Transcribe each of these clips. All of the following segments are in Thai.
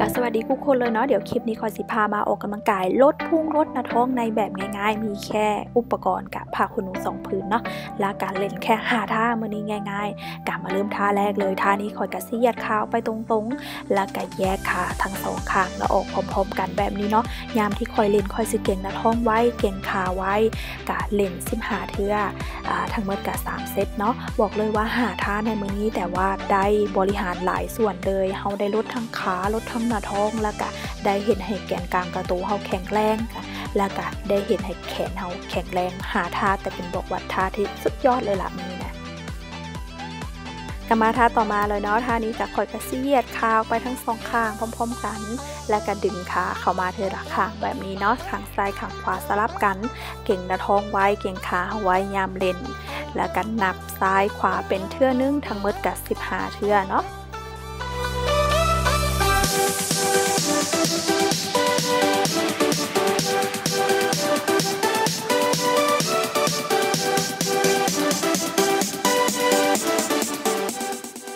ก็สวัสดีทุกคนเลยเนาะเดี๋ยวคลิปนี้คอยสิพามาออกกำลังกายลดพุงลดหน้าท้องในแบบง่ายๆ มีแค่อุปกรณ์กับผ้าขนหนูสองพื้นเนาะและการเล่นแค่หาท่ามือนี้ง่ายๆกลับมาเริ่มท่าแรกเลยท่านี้คอยกระซี่ยัดขาไปตรงๆ แล้วก็แยกขาทั้งสองข้างแล้วออกพร้อมๆ กันแบบนี้เนาะยามที่คอยเล่นคอยสิเก่งหน้าท้องไว้เก่งขาไว้กะเล่นสิมหาเทืออ่าทั้งหมดกะสามเซตเนาะบอกเลยว่าหาท่าในมือนี้แต่ว่าได้บริหารหลายส่วนเลยเฮาได้ลดทั้งขาลดทั้งหน้าท้องแล้วก็ได้เห็นให้แกนกลางกระตูเฮาแข็งแรงแล้วก็ได้เห็นให้แขนเฮาแข็งแรงหาท่าแต่เป็นบอกว่าท่าที่สุดยอดเลยล่ะมีนะกมาท่าต่อมาเลยเนาะท่านี้จะคอยกระเสียดคาวไปทั้งสองข้างพร้อม ๆ กัน และก็ดึงขาเข้ามาเทละข้างแบบนี้เนาะข้างซ้ายข้างขวาสลับกัน เก่งหน้าท้องไว้เก่งขาไว้ยามเล่น แล้วกันนับซ้ายขวาเป็นเทื่อนึงทั้งหมดกับ15 เทื่อเนาะ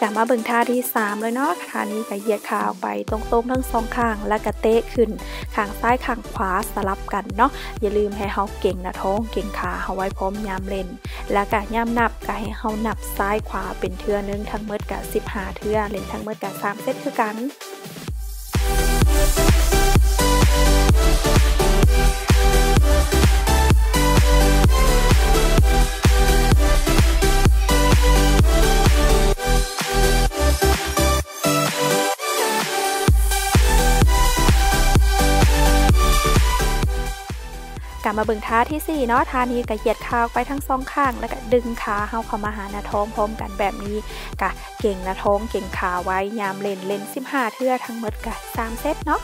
กลับมาเบิ่งท่าที่ 3 เลยเนาะท่านี้ก็เหยียดขาออกไปตรงๆทั้งสองข้าง แล้วก็เตะขึ้นข้างซ้ายข้างขวาสลับกันเนาะอย่าลืมให้เฮาเก่งนะท้องเก่งขาเฮาไว้พร้อมยามเล่น แล้วก็ยามนับก็ให้เฮานับซ้ายขวาเป็นเทื่อนึงทั้งเมดกับ15 เทื่อเล่นทั้งเมดกับ3เซตคือกัน ลับมาเบิ่งท่าที่4เนาะท่านี้ก็เหยียดขาไปทั้งสองข้าง แล้วก็ดึงขาเฮาเข้ามาหาหน้าท้องพร้อมกันแบบนี้กะเก่งหน้าท้องเก่งขาไว้ยามเล่นเล่น15เทื่อทั้งหมดกะ3เซตเนาะ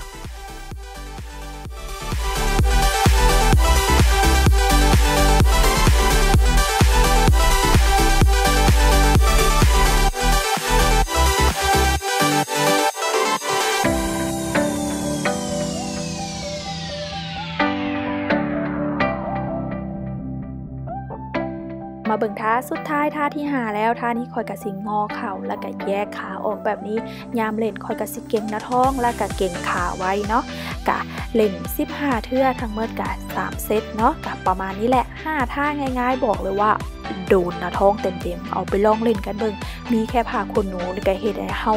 มาเบิ่งท่าสุดท้ายท่าที่หาแล้วท่านี้คอยกะสิงอเข่าแล้วก็แยกขาออกแบบนี้ ยามเล่นคอยกะสิเก่งหน้าท้องแล้วก็เก่งขาไว้เนาะกะเล่น15เทื่อทั้งหมดกะ3เซตเนาะกะประมาณนี้แหละ 5 ท่าง่าย ๆ บอกเลยว่า โดนหน้าท้องเต็มๆเอาไปลองเล่นกันเบิ่งมีแค่ผ้าขนหนูก็เฮ็ดให้เฮา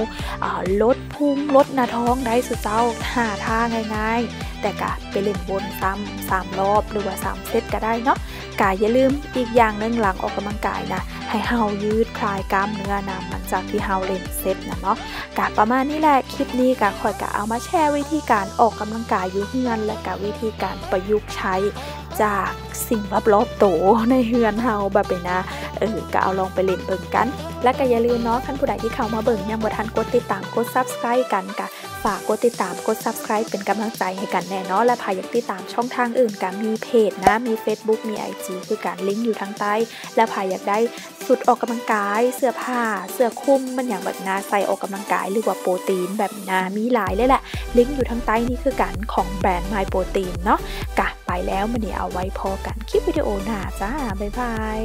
ลดพุงลดหน้าท้องได้สุดเจ้า5ท่าง่ายๆ แต่กะไปเล่นวนซ้ำ3รอบหรือว่า3เซตก็ได้เนาะกายอย่าลืมอีกอย่างนึงหลังออกกำลังกายนะให้เฮายืดคลายกล้ามเนื้อนำหลังจากที่เฮาเล่นเซตนะเนาะกะประมาณนี้แหละคลิปนี้กะคอยกะเอามาแชร์วิธีการออกกำลังกายอยู่เฮือนและกะวิธีการประยุกต์ใช้ จากสิ่งรอบๆโตในเฮือนเฮาแบบไปนะเออก็เอาลองไปเล่นเบิ่งกัน และก็อย่าลืมเนาะท่านผู้ใดที่เข้ามาเบิ่งยังบ่ทันกดติดตามกด Subscribe กันกะฝากกดติดตามกด Subscribe เป็นกำลังใจให้กันแน่เนาะและพาอยากติดตามช่องทางอื่นกันมีเพจนะมี Facebook มี IG คือการลิงก์อยู่ทางใต้ และพาอยากได้สุดออกกำลังกาย เสื้อผ้า เสื้อคลุมมันอย่างแบบนาใส่ออกกำลังกายหรือว่าโปรตีนแบบนามีหลายเลยแหละลิงก์อยู่ทางใต้นี่คือการของแบรนด์ My Protein เนาะกะ ไปแล้วมันเนี่ยเอาไว้พอกันคลิปวิดีโอหน้าจ้า บ๊ายบาย